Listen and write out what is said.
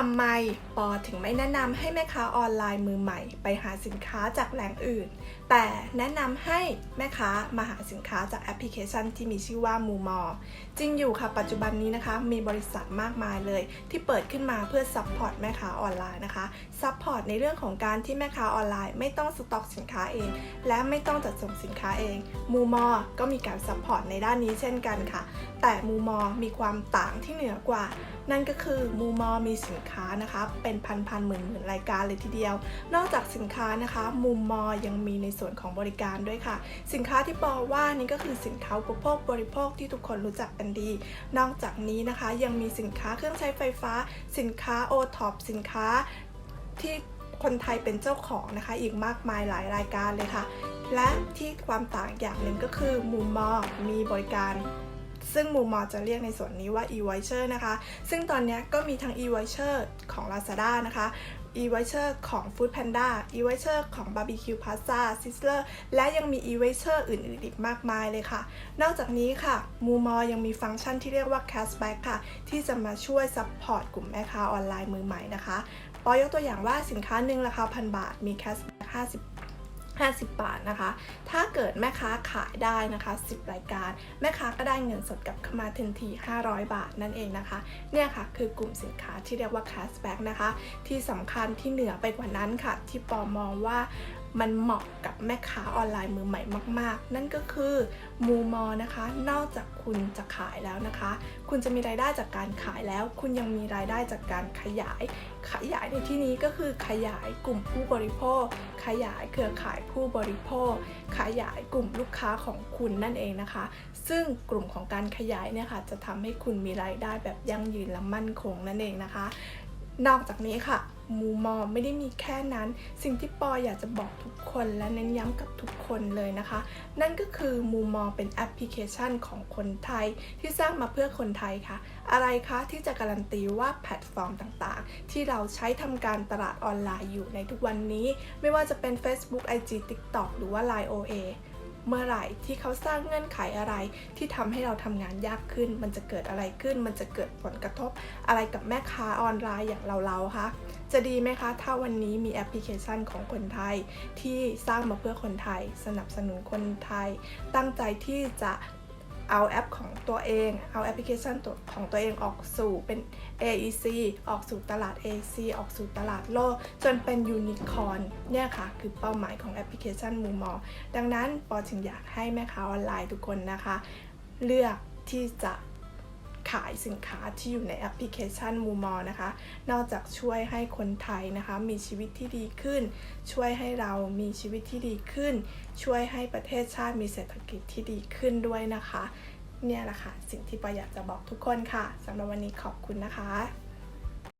ทำไมปอถึงไม่แนะนำให้แม่ค้าออนไลน์มือใหม่ ไปหาสินค้าจากแหล่งอื่น แต่แนะนำให้แม่ค้ามาหาสินค้าจากแอปพลิเคชันที่มีชื่อว่ามูมอจริงอยู่ค่ะ ปัจจุบันนี้นะคะ มีบริษัทมากมายเลย ที่เปิดขึ้นมาเพื่อซัพพอร์ตแม่ค้าออนไลน์นะคะซัพพอร์ตในเรื่องของการที่แม่ค้าออนไลน์ ไม่ต้องสต็อกสินค้าเอง และไม่ต้องจัดส่งสินค้าเองมูมอก็มีการซัพพอร์ตในด้านนี้เช่นกันค่ะ แต่มูมอมีความต่างที่เหนือกว่า นั่นก็คือมูมอมีสินค้านะคะ เป็นพันพันหมื่นหมื่นรายการเลยทีเดียว นอกจากสินค้านะคะมูมมอยังมีในส่วนของบริการด้วยค่ะ สินค้าที่ปอว่านี่ก็คือสินค้าอุปโภคบริโภคที่ทุกคนรู้จักกันดี นอกจากนี้นะคะยังมีสินค้าเครื่องใช้ไฟฟ้า สินค้าโอท็อปสินค้าที่คนไทยเป็นเจ้าของนะคะ อีกมากมายหลายรายการเลยค่ะ และที่ความต่างอย่างหนึ่งก็คือมูมอมีบริการ ซึ่งมูมอจะเรียกในส่วนนี้ว่า e-voucher นะคะ ซึ่งตอนนี้ก็มีทั้ง e-voucher ของ Lazada นะคะ e-voucher ของ Food Panda e-voucher ของ Barbecue Pizza Sizzler และยังมี e-voucher อื่นๆอีกมากมายเลยค่ะ นอกจากนี้ค่ะ มูมอยังมีฟังก์ชันที่เรียกว่า cashback ค่ะ ที่จะมาช่วยซัพพอร์ตกลุ่มแม่ค้าออนไลน์มือใหม่นะคะปอยกตัวอย่างว่าสินค้าหนึ่งราคาพันบาท มี cashback 50 50 บาทนะคะ ถ้าเกิดแม่ค้าขายได้นะคะ 10 รายการ แม่ค้าก็ได้เงินสดกลับเข้ามาทันที 500 บาทนั่นเองนะคะ เนี่ยค่ะคือกลุ่มสินค้าที่เรียกว่า cashback นะคะ ที่สำคัญที่เหนือไปกว่านั้นค่ะ ที่ปอมองว่า มันเหมาะกับแม่ค้าออนไลน์มือใหม่มาก ๆ นั่นก็คือมูมอนะคะ นอกจากคุณจะขายแล้วนะคะ คุณจะมีรายได้จากการขายแล้ว คุณยังมีรายได้จากการขยาย ขยายในที่นี้ก็คือขยายกลุ่มผู้บริโภค ขยายเครือข่ายผู้บริโภค ขยายกลุ่มลูกค้าของคุณนั่นเองนะคะ ซึ่งกลุ่มของการขยายเนี่ยค่ะจะทำให้คุณมีรายได้แบบยั่งยืนและมั่นคงนั่นเองนะคะ นอกจากนี้ค่ะมูมอไม่ได้มีแค่นั้น สิ่งที่ปออยากจะบอกทุกคนและเน้นย้ำกับทุกคนเลยนะคะ นั่นก็คือมูมอเป็นแอปพลิเคชันของคนไทยที่สร้างมาเพื่อคนไทยค่ะ อะไรคะที่จะการันตีว่าแพลตฟอร์มต่างๆ ที่เราใช้ทำการตลาดออนไลน์อยู่ในทุกวันนี้ ไม่ว่าจะเป็น Facebook IG TikTok หรือว่า Line OA เมื่อไหร่ที่เขาสร้างเงื่อนไขอะไร ที่ทำให้เราทำงานยากขึ้น มันจะเกิดอะไรขึ้น มันจะเกิดผลกระทบอะไรกับแม่ค้าออนไลน์อย่างเราๆคะจะดีไหมคะ ถ้าวันนี้มีแอปพลิเคชันของคนไทยที่สร้างมาเพื่อคนไทย สนับสนุนคนไทย ตั้งใจที่จะ เอาแอปของตัวเอง เอาแอปพลิเคชันตัวของตัวเองออกสู่เป็น AEC ออกสู่ตลาด AEC ออกสู่ตลาดโลก จนเป็นยูนิคอร์นเนี่ยค่ะ คือเป้าหมายของแอปพลิเคชันมูมอ ดังนั้นปอจึงอยากให้แม่ค้าออนไลน์ทุกคนนะคะ เลือกที่จะ ขายสินค้าที่อยู่ในแอปพลิเคชันมูมอนะคะ นอกจากช่วยให้คนไทยนะคะมีชีวิตที่ดีขึ้น ช่วยให้เรามีชีวิตที่ดีขึ้น ช่วยให้ประเทศชาติมีเศรษฐกิจที่ดีขึ้นด้วยนะคะ เนี่ยแหละค่ะสิ่งที่ปออยากจะบอกทุกคนค่ะสำหรับวันนี้ขอบคุณนะคะ